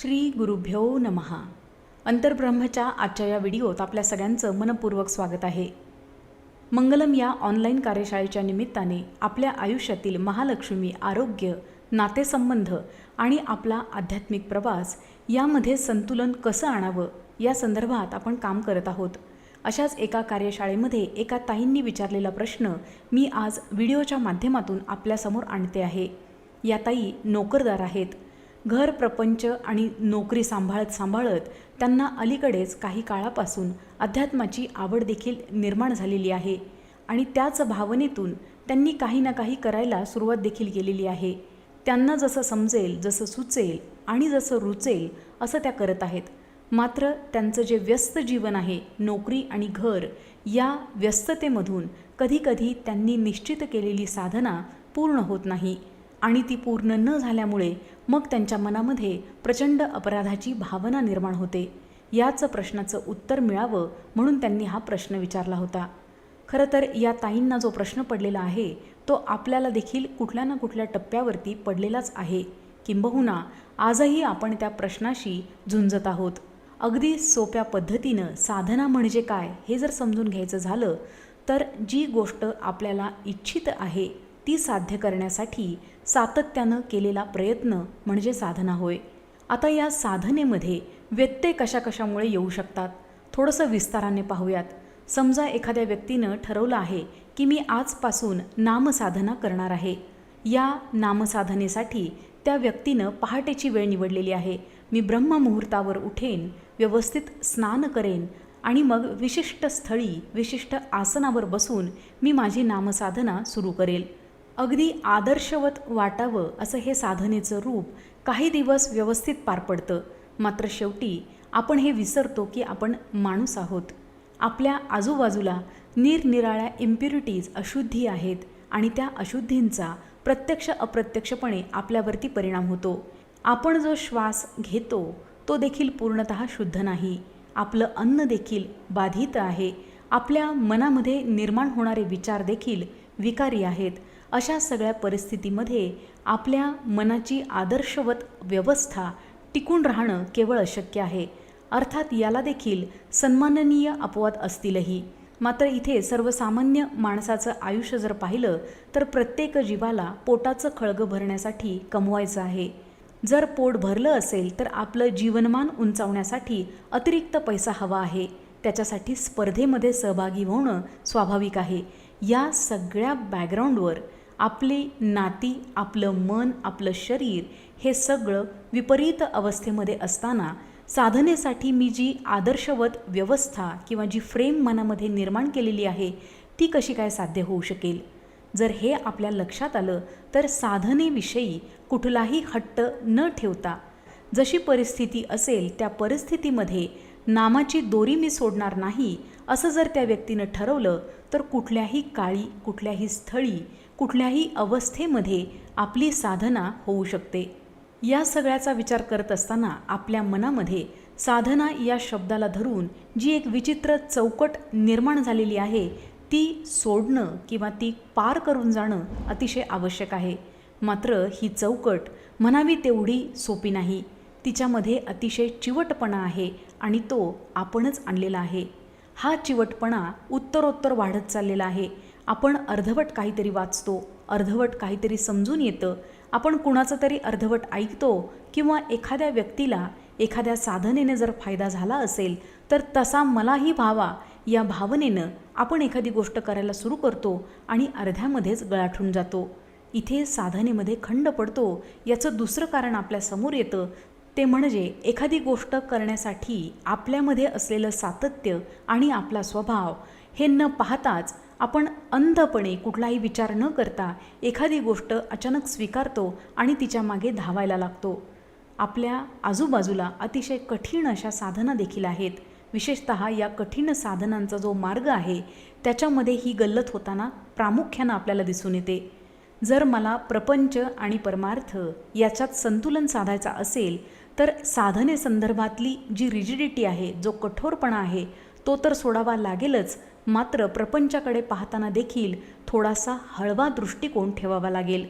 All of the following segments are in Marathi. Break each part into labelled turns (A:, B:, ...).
A: श्री गुरुभ्यो नमहा अंतर्ब्रह्मच्या आजच्या या व्हिडिओत आपल्या सगळ्यांचं मनपूर्वक स्वागत आहे. मंगलम या ऑनलाईन कार्यशाळेच्या निमित्ताने आपल्या आयुष्यातील महालक्ष्मी आरोग्य नातेसंबंध आणि आपला आध्यात्मिक प्रवास यामध्ये संतुलन कसं आणावं या संदर्भात आपण काम करत आहोत. अशाच एका कार्यशाळेमध्ये एका ताईंनी विचारलेला प्रश्न मी आज व्हिडिओच्या माध्यमातून आपल्यासमोर आणते आहे. या ताई नोकरदार आहेत. घर प्रपंच आणि नोकरी सांभाळत सांभाळत त्यांना अलीकडेच काही काळापासून अध्यात्माची आवड देखील निर्माण झालेली आहे आणि त्याच भावनेतून त्यांनी काही ना काही करायला सुरुवात देखील केलेली आहे. त्यांना जसं समजेल जसं सुचेल आणि जसं रुचेल असं त्या करत आहेत. मात्र त्यांचं जे व्यस्त जीवन आहे नोकरी आणि घर या व्यस्ततेमधून कधीकधी त्यांनी निश्चित केलेली साधना पूर्ण होत नाही. आणि ती पूर्ण न झाल्यामुळे मग त्यांच्या मनामध्ये प्रचंड अपराधाची भावना निर्माण होते. याच प्रश्नाचं उत्तर मिळावं म्हणून त्यांनी हा प्रश्न विचारला होता. खरं तर या ताईंना जो प्रश्न पडलेला आहे तो आपल्याला देखील कुठल्या ना कुठल्या टप्प्यावरती पडलेलाच आहे. किंबहुना आजही आपण त्या प्रश्नाशी झुंजत आहोत. अगदी सोप्या पद्धतीनं साधना म्हणजे काय हे जर समजून घ्यायचं झालं तर जी गोष्ट आपल्याला इच्छित आहे ती साध्य करण्यासाठी सातत्यानं केलेला प्रयत्न म्हणजे साधना होय. आता या साधनेमध्ये व्यत्यय कशा कशामुळे येऊ शकतात? थोडंसं विस्ताराने पाहूयात. समजा एखाद्या व्यक्तीनं ठरवलं आहे की मी आजपासून नामसाधना करणार आहे. या नामसाधनेसाठी त्या व्यक्तीनं पहाटेची वेळ निवडलेली आहे. मी ब्रह्ममुहूर्तावर उठेन व्यवस्थित स्नान करेन आणि मग विशिष्ट स्थळी विशिष्ट आसनावर बसून मी माझी नामसाधना सुरू करेल. अगदी आदर्शवत वाटावं असं हे साधनेचं रूप काही दिवस व्यवस्थित पार पडतं. मात्र शेवटी आपण हे विसरतो की आपण माणूस आहोत. आपल्या आजूबाजूला निरनिराळ्या इम्प्युरिटीज अशुद्धी आहेत आणि त्या अशुद्धींचा प्रत्यक्ष अप्रत्यक्षपणे आपल्यावरती परिणाम होतो. आपण जो श्वास घेतो तो देखील पूर्णत शुद्ध नाही. आपलं अन्न देखील बाधित आहे. आपल्या मनामध्ये निर्माण होणारे विचार देखील विकारी आहेत. अशा सगळ्या परिस्थितीमध्ये आपल्या मनाची आदर्शवत व्यवस्था टिकून राहणं केवळ अशक्य आहे. अर्थात याला देखील सन्माननीय अपवाद असतीलही. मात्र इथे सर्वसामान्य माणसाचं आयुष्य जर पाहिलं तर प्रत्येक जीवाला पोटाचं खळगं भरण्यासाठी कमवायचं आहे. जर पोट भरलं असेल तर आपलं जीवनमान उंचावण्यासाठी अतिरिक्त पैसा हवा आहे. त्याच्यासाठी स्पर्धेमध्ये सहभागी होणं स्वाभाविक आहे. या सगळ्या बॅकग्राऊंडवर आपली नाती आपलं मन आपलं शरीर हे सगळं विपरीत अवस्थेमध्ये असताना साधनेसाठी मी जी आदर्शवत व्यवस्था किंवा जी फ्रेम मनामध्ये निर्माण केलेली आहे ती कशी काय साध्य होऊ शकेल? जर हे आपल्या लक्षात आलं तर साधनेविषयी कुठलाही हट्ट न ठेवता जशी परिस्थिती असेल त्या परिस्थितीमध्ये नामाची दोरी मी सोडणार नाही असं जर त्या व्यक्तीनं ठरवलं तर कुठल्याही काळी कुठल्याही स्थळी कुठल्याही अवस्थेमध्ये आपली साधना होऊ शकते. या सगळ्याचा विचार करत असताना आपल्या मनामध्ये साधना या शब्दाला धरून जी एक विचित्र चौकट निर्माण झालेली आहे ती सोडणं किंवा ती पार करून जाणं अतिशय आवश्यक आहे. मात्र ही चौकट म्हणावी तेवढी सोपी नाही. तिच्यामध्ये अतिशय चिवटपणा आहे आणि तो आपणच आणलेला आहे. हा चिवटपणा उत्तरोत्तर वाढत चाललेला आहे. आपण अर्धवट काहीतरी वाचतो अर्धवट काहीतरी समजून येतं. आपण कुणाचं तरी अर्धवट ऐकतो किंवा एखाद्या व्यक्तीला एखाद्या साधनेने जर फायदा झाला असेल तर तसा मलाही व्हावा या भावनेनं आपण एखादी गोष्ट करायला सुरू करतो आणि अर्ध्यामध्येच गळाठून जातो. इथे साधनेमध्ये खंड पडतो याचं दुसरं कारण आपल्यासमोर येतं ते म्हणजे एखादी गोष्ट करण्यासाठी आपल्यामध्ये असलेलं सातत्य आणि आपला स्वभाव हे न पाहताच आपण अंधपणे कुठलाही विचार न करता एखादी गोष्ट अचानक स्वीकारतो आणि तिच्यामागे धावायला लागतो. आपल्या आजूबाजूला अतिशय कठीण अशा साधना देखील आहेत. विशेषत या कठीण साधनांचा जो मार्ग आहे त्याच्यामध्ये ही गल्लत होताना प्रामुख्यानं आपल्याला दिसून येते. जर मला प्रपंच आणि परमार्थ याच्यात संतुलन साधायचा असेल तर साधनेसंदर्भातली जी रिजिडिटी आहे जो कठोरपणा आहे तो तर सोडावा लागेलच. मात्र प्रपंचाकडे पाहताना देखील थोडासा हळवा दृष्टिकोन ठेवावा लागेल.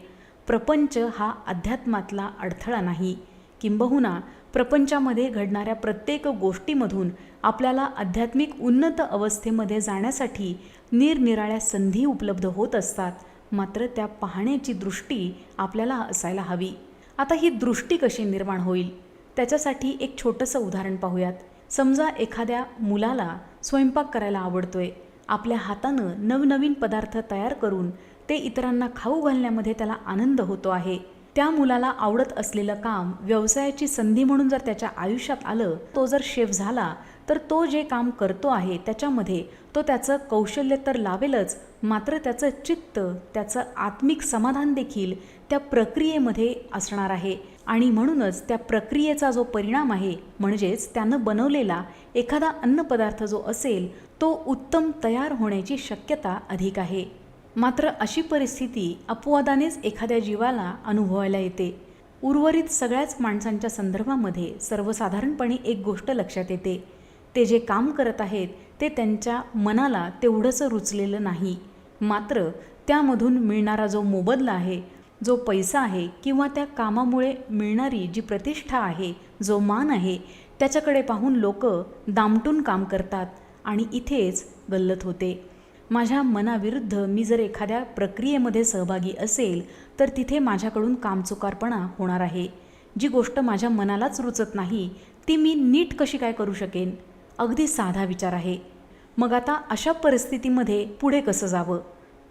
A: प्रपंच हा अध्यात्मातला अडथळा नाही. किंबहुना प्रपंचामध्ये घडणाऱ्या प्रत्येक गोष्टीमधून आपल्याला आध्यात्मिक उन्नत अवस्थेमध्ये जाण्यासाठी निरनिराळ्या संधी उपलब्ध होत असतात. मात्र त्या पाहण्याची दृष्टी आपल्याला असायला हवी. आता ही दृष्टी कशी निर्माण होईल? त्याच्यासाठी एक छोटंसं उदाहरण पाहूयात. समजा एखाद्या मुलाला स्वयंपाक करायला आवडतोय. आपल्या हातानं नवनवीन पदार्थ तयार करून ते इतरांना खाऊ घालण्यामध्ये त्याला आनंद होतो आहे. त्या मुलाला आवडत असलेलं काम व्यवसायाची संधी म्हणून जर त्याच्या आयुष्यात आलं तो जर शेफ झाला तर तो जे काम करतो आहे त्याच्यामध्ये तो त्याचं कौशल्य तर लावेलच मात्र त्याचं चित्त त्याचं आत्मिक समाधान देखील त्या प्रक्रियेमध्ये असणार आहे. आणि म्हणूनच त्या प्रक्रियेचा जो परिणाम आहे म्हणजेच त्यानं बनवलेला एखादा अन्नपदार्थ जो असेल तो उत्तम तयार होण्याची शक्यता अधिक आहे. मात्र अशी परिस्थिती अपवादानेच एखाद्या जीवाला अनुभवायला येते. उर्वरित सगळ्याच माणसांच्या संदर्भामध्ये सर्वसाधारणपणे एक गोष्ट लक्षात येते. ते जे काम करत आहेत ते त्यांच्या मनाला तेवढंसं रुचलेलं नाही. मात्र त्यामधून मिळणारा जो मोबदला आहे जो पैसा आहे किंवा त्या कामामुळे मिळणारी जी प्रतिष्ठा आहे जो मान आहे त्याच्याकडे पाहून लोक दामटून काम करतात आणि इथेच गल्लत होते. माझ्या मनाविरुद्ध मी जर एखाद्या प्रक्रियेमध्ये सहभागी असेल तर तिथे माझ्याकडून कामचुकारपणा होणार आहे. जी गोष्ट माझ्या मनालाच रुचत नाही ती मी नीट कशी काय करू शकेन? अगदी साधा विचार आहे. मग आता अशा परिस्थितीमध्ये पुढे कसं जावं?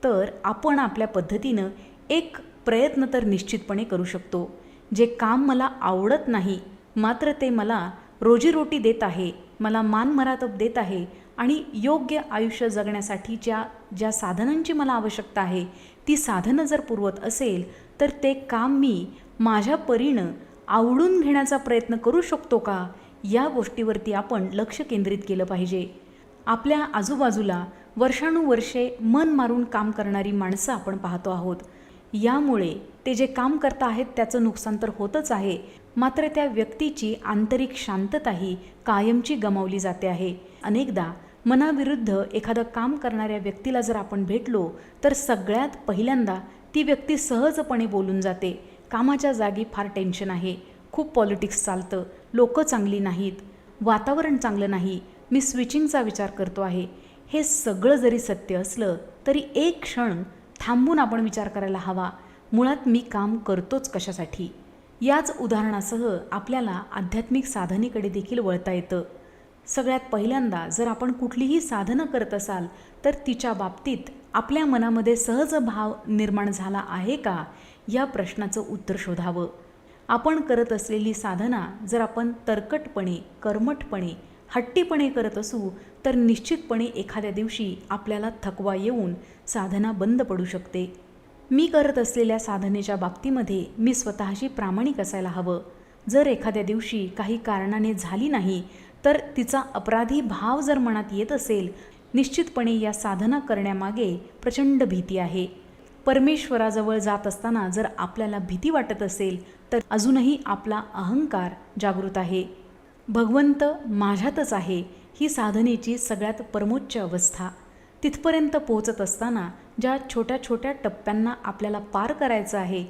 A: तर आपण आपल्या पद्धतीनं एक प्रयत्न तर निश्चितपणे करू शकतो. जे काम मला आवडत नाही मात्र ते मला रोजीरोटी देत आहे मला मानमरातब देत आहे आणि योग्य आयुष्य जगण्यासाठी ज्या ज्या साधनांची मला आवश्यकता आहे ती साधनं जर पुरवत असेल तर ते काम मी माझ्या परीनं आवडून घेण्याचा प्रयत्न करू शकतो का? या गोष्टीवरती आपण लक्ष केंद्रित केलं पाहिजे. आपल्या आजूबाजूला वर्षानुवर्षे मन मारून काम करणारी माणसं आपण पाहतो आहोत. यामुळे ते जे काम करत आहेत त्याचं नुकसान तर होतच आहे. मात्र त्या व्यक्तीची आंतरिक शांतताही कायमची गमावली जाते आहे. अनेकदा मनाविरुद्ध एखादं काम करणाऱ्या व्यक्तीला जर आपण भेटलो तर सगळ्यात पहिल्यांदा ती व्यक्ती सहजपणे बोलून जाते. कामाच्या जागी फार टेन्शन आहे. खूप पॉलिटिक्स चालतं. लोकं चांगली नाहीत वातावरण चांगलं नाही मी स्विचिंगचा विचार करतो आहे. हे सगळं जरी सत्य असलं तरी एक क्षण थांबून आपण विचार करायला हवा. मुळात मी काम करतोच कशासाठी? याच उदाहरणासह आपल्याला आध्यात्मिक साधनेकडे देखील वळता येतं. सगळ्यात पहिल्यांदा जर आपण कुठलीही साधनं करत असाल तर तिच्या बाबतीत आपल्या मनामध्ये सहज भाव निर्माण झाला आहे का? या प्रश्नाचं उत्तर शोधावं. आपण करत असलेली साधना जर आपण तरकटपणे कर्मठपणे हट्टीपणे करत असू तर निश्चितपणे एखाद्या दिवशी आपल्याला थकवा येऊन साधना बंद पडू शकते. मी करत असलेल्या साधनेच्या बाबतीमध्ये मी स्वतःशी प्रामाणिक असायला हवं. जर एखाद्या दिवशी काही कारणाने झाली नाही तर तिचा अपराधी भाव जर मनात येत असेल निश्चितपणे या साधना करण्यामागे प्रचंड भीती आहे. परमेश्वराजवळ जात असताना जर आपल्याला भीती वाटत असेल तर अजूनही आपला अहंकार जागृत आहे. भगवंत माझ्यातच आहे ही साधनेची सगळ्यात परमोच्च अवस्था. तिथपर्यंत पोहोचत असताना ज्या छोट्या छोट्या टप्प्यांना आपल्याला पार करायचं आहे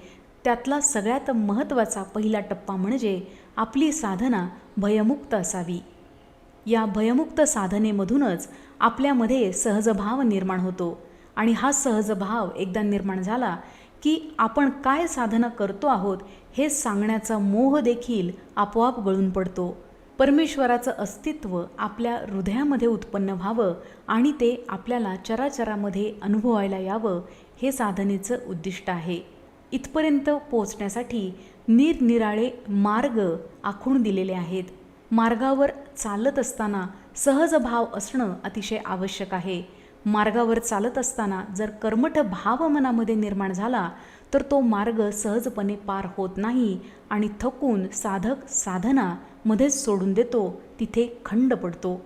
A: त्यातला सगळ्यात महत्त्वाचा पहिला टप्पा म्हणजे आपली साधना भयमुक्त असावी. या भयमुक्त साधनेमधूनच आपल्यामध्ये सहजभाव निर्माण होतो आणि हा सहजभाव एकदा निर्माण झाला की आपण काय साधना करतो आहोत हे सांगण्याचा मोह देखील आपोआप गळून पडतो. परमेश्वराचं अस्तित्व आपल्या हृदयामध्ये उत्पन्न व्हावं आणि ते आपल्याला चराचरामध्ये अनुभवायला यावं हे साधनेचं उद्दिष्ट आहे. इथपर्यंत पोचण्यासाठी निरनिराळे मार्ग आखून दिलेले आहेत. मार्गावर चालत असताना सहज भाव असणं अतिशय आवश्यक आहे. मार्गावर चालत असताना जर कर्मठ भाव मनामध्ये निर्माण झाला तर तो मार्ग सहजपणे पार होत नाही आणि थकून साधक साधना मध्येच सोडून देतो तिथे खंड पडतो.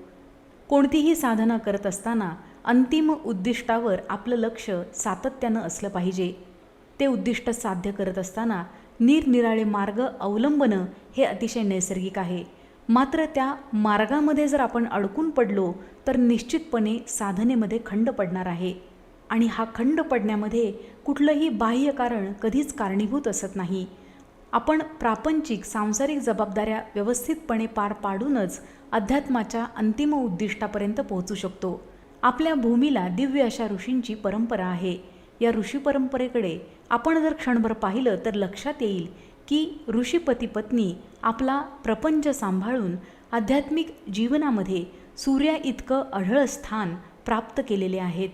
A: कोणतीही साधना करत असताना अंतिम उद्दिष्टावर आपलं लक्ष सातत्यानं असलं पाहिजे. ते उद्दिष्ट साध्य करत असताना निरनिराळे मार्ग अवलंबणं हे अतिशय नैसर्गिक आहे. मात्र त्या मार्गामध्ये जर आपण अडकून पडलो तर निश्चितपणे साधनेमध्ये खंड पडणार आहे. आणि हा खंड पडण्यामध्ये कुठलंही बाह्य कारण कधीच कारणीभूत असत नाही. आपण प्रापंचिक सांसारिक जबाबदाऱ्या व्यवस्थितपणे पार पाडूनच अध्यात्माच्या अंतिम उद्दिष्टापर्यंत पोहोचू शकतो. आपल्या भूमीला दिव्य अशा ऋषींची परंपरा आहे. या ऋषी परंपरेकडे आपण जर क्षणभर पाहिलं तर लक्षात येईल की ऋषीपती पत्नी आपला प्रपंच सांभाळून आध्यात्मिक जीवनामध्ये सूर्या इतकं अढळ स्थान प्राप्त केलेले आहेत.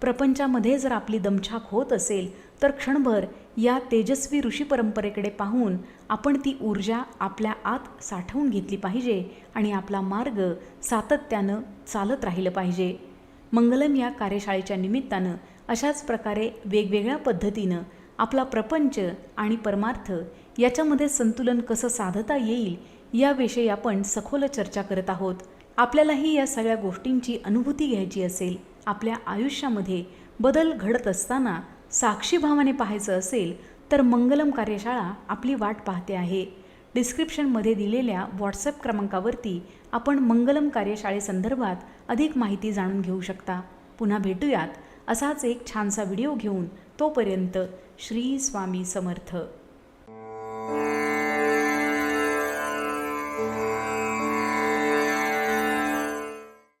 A: प्रपंचामध्ये जर आपली दमछाक होत असेल तर क्षणभर या तेजस्वी ऋषी परंपरेकडे पाहून आपण ती ऊर्जा आपल्या आत साठवून घेतली पाहिजे आणि आपला मार्ग सातत्यानं चालत राहिलं पाहिजे. मंगलम या कार्यशाळेच्या निमित्तानं अशाच प्रकारे वेगवेगळ्या पद्धतीनं आपला प्रपंच आणि परमार्थ याच्यामध्ये संतुलन कसं साधता येईल याविषयी आपण सखोल चर्चा करत आहोत. आपल्यालाही या सगळ्या गोष्टींची अनुभूती घ्यायची असेल आपल्या आयुष्यामध्ये बदल घडत असताना साक्षीभावाने पाहायचं असेल तर मंगलम कार्यशाळा आपली वाट पाहते आहे. डिस्क्रिप्शनमध्ये दिलेल्या व्हॉट्सअप क्रमांकावरती आपण मंगलम कार्यशाळेसंदर्भात अधिक माहिती जाणून घेऊ शकता. पुन्हा भेटूयात असाच एक छानसा व्हिडिओ घेऊन तोपर्यंत श्री स्वामी समर्थ.